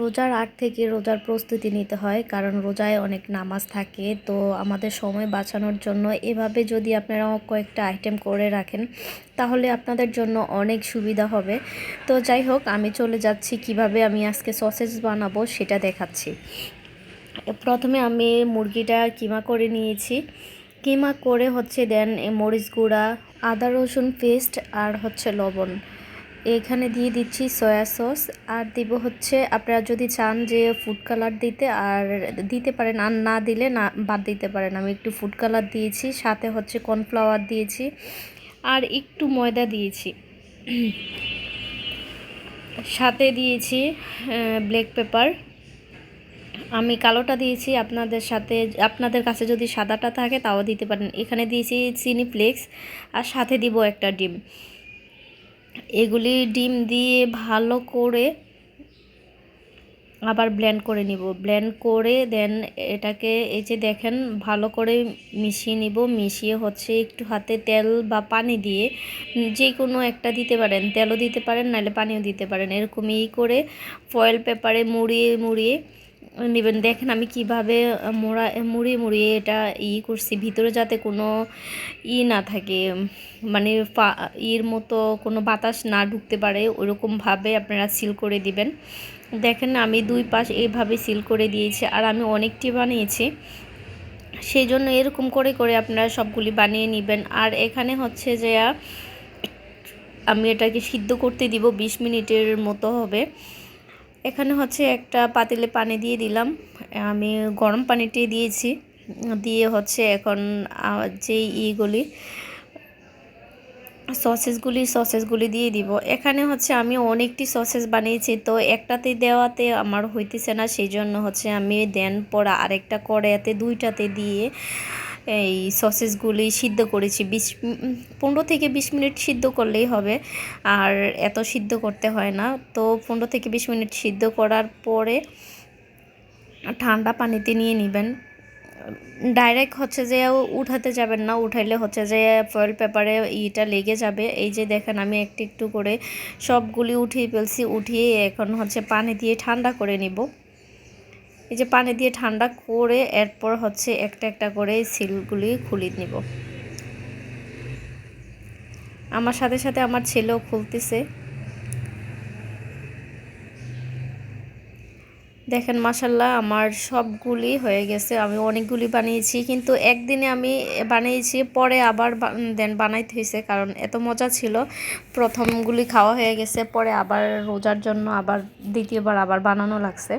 রোজার আগ থেকে রোজার প্রস্তুতি নিতে হয়, কারণ রোজায় অনেক নামাজ থাকে। তো আমাদের সময় বাঁচানোর জন্য এভাবে যদি আপনারা কয়েকটা আইটেম করে রাখেন, তাহলে আপনাদের জন্য অনেক সুবিধা হবে। তো যাই হোক, আমি চলে যাচ্ছি কীভাবে আমি আজকে সসেজ বানাবো সেটা দেখাচ্ছি। প্রথমে আমি মুরগিটা কিমা করে নিয়েছি। কিমা করে হচ্ছে দেন মরিচ গুঁড়া, আদা রসুন পেস্ট আর হচ্ছে লবণ। এখানে দিয়ে দিচ্ছি সয়া সস। আর দিব হচ্ছে, আপনারা যদি চান যে ফুড কালার দিতে, আর দিতে পারেন, আর না দিলে না, বাদ দিতে পারেন। আমি একটু ফুড কালার দিয়েছি, সাথে হচ্ছে কর্নফ্লাওয়ার দিয়েছি, আর একটু ময়দা দিয়েছি। সাথে দিয়েছি ব্ল্যাক পেপার আমি কালোটা দিয়েছি, আপনাদের সাথে, আপনাদের কাছে যদি সাদাটা থাকে, তাও দিতে পারেন। এখানে দিয়েছি চিনি ফ্লেক্স আর সাথে দিব একটা ডিম। এগুলি ডিম দিয়ে ভালো করে আবার ব্লেন্ড করে নিব। ব্লেন্ড করে দেন এটাকে এই যে দেখেন, ভালো করে মিশিয়ে নিব। মিশিয়ে হচ্ছে একটু হাতে তেল বা পানি দিয়ে যে কোনো একটা দিতে পারেন। তেলও দিতে পারেন, নাহলে পানিও দিতে পারেন। এরকমই করে ফয়েল পেপারে মুড়িয়ে মুড়িয়ে নেবেন দেখেন আমি কীভাবে মোড়া, মুড়িয়ে মুড়িয়ে এটা ই করছি, ভিতরে যাতে কোনো ই না থাকে মানে ইর মতো কোনো বাতাস না ঢুকতে পারে, ওরকমভাবে আপনারা সিল করে দিবেন। দেখেন আমি দুই পাশ এইভাবে সিল করে দিয়েছি, আর আমি অনেকটি বানিয়েছি। সেই জন্য এরকম করে করে আপনারা সবগুলি বানিয়ে নেবেন। আর এখানে হচ্ছে যে, আমি এটাকে সিদ্ধ করতে দিব, বিশ মিনিটের মতো হবে। এখানে হচ্ছে একটা পাতিলে পানি দিয়ে দিলাম। আমি গরম পানিটি দিয়েছি। দিয়ে হচ্ছে এখন যে ইগুলি, সসেসগুলি সসেসগুলি দিয়ে দিব। এখানে হচ্ছে আমি অনেকটি সসেস বানিয়েছি, তো একটাতে দেওয়াতে আমার হইতেছে না সেই জন্য হচ্ছে আমি দেন পরা আরেকটা কড়াইতে দুইটাতে দিয়ে এই সসেসগুলি সিদ্ধ করেছি। বিশ পনেরো থেকে বিশ মিনিট সিদ্ধ করলেই হবে। আর এত সিদ্ধ করতে হয় না। তো পনেরো থেকে বিশ মিনিট সিদ্ধ করার পরে ঠান্ডা পানিতে নিয়ে নেবেন। ডাইরেক্ট হচ্ছে যে উঠাতে যাবেন না। উঠাইলে হচ্ছে যে ফয়েল পেপারে ইটা লেগে যাবে। এই যে দেখেন আমি একটু একটু করে সবগুলি উঠিয়ে ফেলছি। উঠিয়ে এখন হচ্ছে পানি দিয়ে ঠান্ডা করে নিব। এই যে পানি দিয়ে ঠান্ডা করে এরপর হচ্ছে একটা একটা করে সিলগুলি খুলে নিব। আমার সাথে সাথে আমার ছেলেও খুলতেছে। দেখেন মাসাল্লাহ আমার সবগুলি হয়ে গেছে। আমি অনেকগুলি বানিয়েছি, কিন্তু একদিনে আমি বানিয়েছি, পরে আবার দেন বানাইতে হয়েছে, কারণ এত মজা ছিল। প্রথমগুলি খাওয়া হয়ে গেছে, পরে আবার রোজার জন্য আবার দ্বিতীয়বার আবার বানানো লাগছে।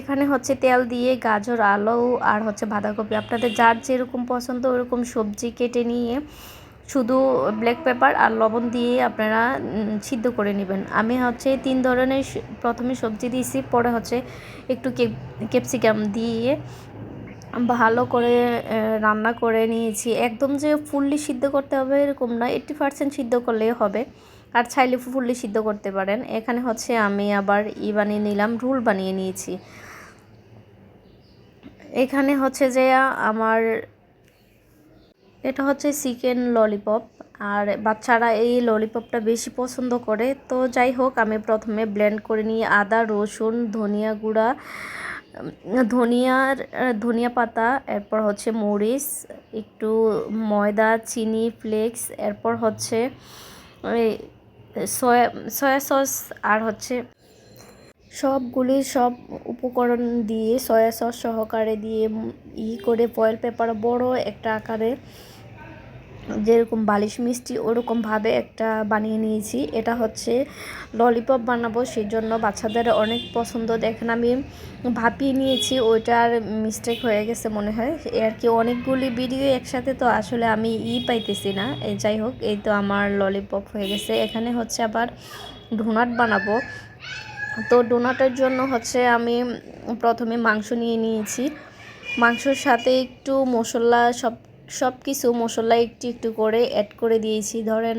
এখানে হচ্ছে তেল দিয়ে, গাজর, আলু আর হচ্ছে বাঁধাকপি। আপনাদের যার যেরকম পছন্দ ওরকম সবজি কেটে নিয়ে শুধু ব্ল্যাক পেপার আর লবণ দিয়ে আপনারা সিদ্ধ করে নেবেন। আমি হচ্ছে তিন ধরনের প্রথমে সবজি দিয়েছি, পরে হচ্ছে একটু ক্যাপসিকাম দিয়ে ভালো করে রান্না করে নিয়েছি। একদম যে ফুললি সিদ্ধ করতে হবে এরকম না এইট্টি পার্সেন্ট সিদ্ধ করলেই হবে। আর চাইলে ফুললি সিদ্ধ করতে পারেন। এখানে হচ্ছে আমি আবার ই বানিয়ে নিলাম, রুল বানিয়ে নিয়েছি। এখানে হচ্ছে যে আমার এটা হচ্ছে চিকেন ললিপপ। আর বাচ্চারা এই ললিপপটা বেশি পছন্দ করে। তো যাই হোক, আমি প্রথমে ব্লেন্ড করে নিই আদা, রসুন, ধনিয়া গুঁড়া, ধনিয়ার, ধনিয়া পাতা, এরপর হচ্ছে মরিচ, একটু ময়দা, চিনি, ফ্লেক্স, এরপর হচ্ছে সয়া সয়া সস আর হচ্ছে সবগুলি সব উপকরণ দিয়ে, সয়া সস সহকারে দিয়ে ই করে ফয়েল পেপার বড় একটা আকারে যেরকম বালিশ মিষ্টি ওরকমভাবে একটা বানিয়ে নিয়েছি। এটা হচ্ছে ললিপপ বানাবো সেই জন্য বাচ্চাদের অনেক পছন্দ। দেখেন আমি ভাপিয়ে নিয়েছি, ওইটার মিস্টেক হয়ে গেছে মনে হয়। আর কি অনেকগুলি ভিডিও একসাথে তো আসলে আমি ই পাইতেছি না। যাই হোক, এই তো আমার ললিপপ হয়ে গেছে। এখানে হচ্ছে আবার ডোনাট বানাবো। তো ডোনাটের জন্য হচ্ছে আমি প্রথমে মাংস নিয়ে নিয়েছি। মাংসর সাথে একটু মশলা সব সব কিছু মশলা একটু একটু করে অ্যাড করে দিয়েছি। ধরেন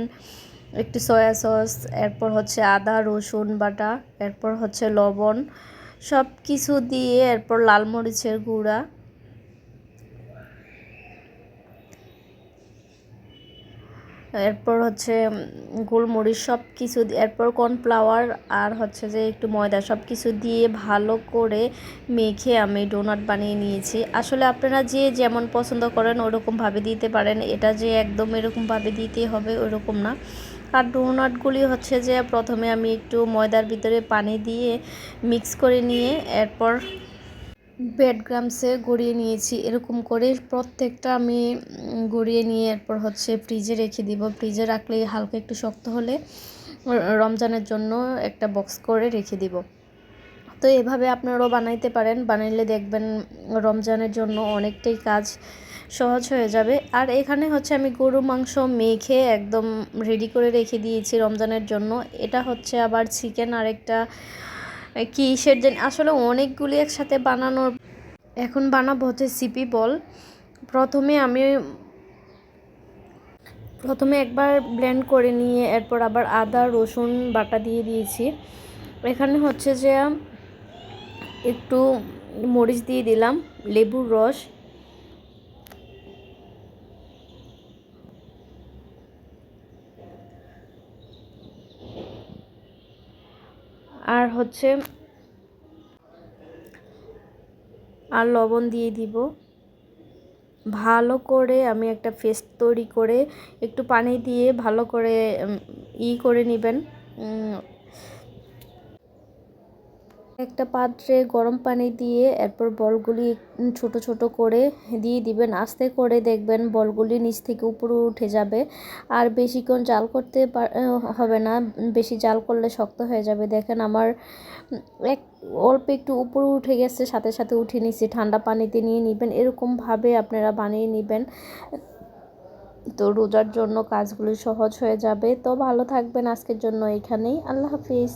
একটু সয়া সস এরপর হচ্ছে আদা, রসুন বাটা, এরপর হচ্ছে লবণ সব কিছু দিয়ে এরপর লাল মরিচের গুঁড়া এরপর হচ্ছে গোলমরিচ সব কিছু এরপর কর্নফ্লাওয়ার আর হচ্ছে যে একটু ময়দা সব কিছু দিয়ে ভালো করে মেখে আমি ডোনাট বানিয়ে নিয়েছি। আসলে আপনারা যে যেমন পছন্দ করেন ওরকমভাবে দিতে পারেন। এটা যে একদম এরকমভাবে দিতে হবে ওরকম না। আর ডোনাটগুলি হচ্ছে যে প্রথমে আমি একটু ময়দার ভিতরে পানি দিয়ে মিক্স করে নিয়ে এরপর ব্রেড গ্রামসে গড়িয়ে নিয়েছি। এরকম করে প্রত্যেকটা আমি গড়িয়ে নিয়ে এরপর হচ্ছে ফ্রিজে রেখে দিব। ফ্রিজে রাখলে হালকা একটু শক্ত হলে রমজানের জন্য একটা বক্স করে রেখে দিব। তো এভাবে আপনারাও বানাইতে পারেন। বানাইলে দেখবেন রমজানের জন্য অনেকটাই কাজ সহজ হয়ে যাবে। আর এখানে হচ্ছে আমি গরু মাংস মেখে একদম রেডি করে রেখে দিয়েছি রমজানের জন্য। এটা হচ্ছে আবার চিকেন আর একটা কিসের জন্য আসলে অনেকগুলি একসাথে বানানোর এখন বানাবো হচ্ছে সিপি বল। প্রথমে আমি প্রথমে একবার ব্লেন্ড করে নিয়ে এরপর আবার আদা, রসুন বাটা দিয়ে দিয়েছি। এখানে হচ্ছে যে একটু মরিচ দিয়ে দিলাম, লেবুর রস। আর হচ্ছে আর লবণ দিয়ে দিব। ভালো করে আমি একটা পেস্ট তৈরি করে একটু পানি দিয়ে ভালো করে ই করে নেবেন। একটা পাত্রে গরম পানি দিয়ে এরপর বলগুলি ছোট ছোট করে দিয়ে দিবেন। আস্তে করে দেখবেন বলগুলি নিচ থেকে উপরে উঠে যাবে। আর বেশিক্ষণ জাল করতে হবে না। বেশি জাল করলে শক্ত হয়ে যাবে। দেখেন আমার এক অল্প একটু উপরে উঠে গেছে, সাথে সাথে উঠে নিচ্ছি ঠান্ডা পানিতে নিয়ে নেবেন। এরকমভাবে আপনারা বানিয়ে নেবেন। তো রোজার জন্য কাজগুলি সহজ হয়ে যাবে। তো ভালো থাকবেন। আজকের জন্য এখানেই। আল্লাহ হাফিজ।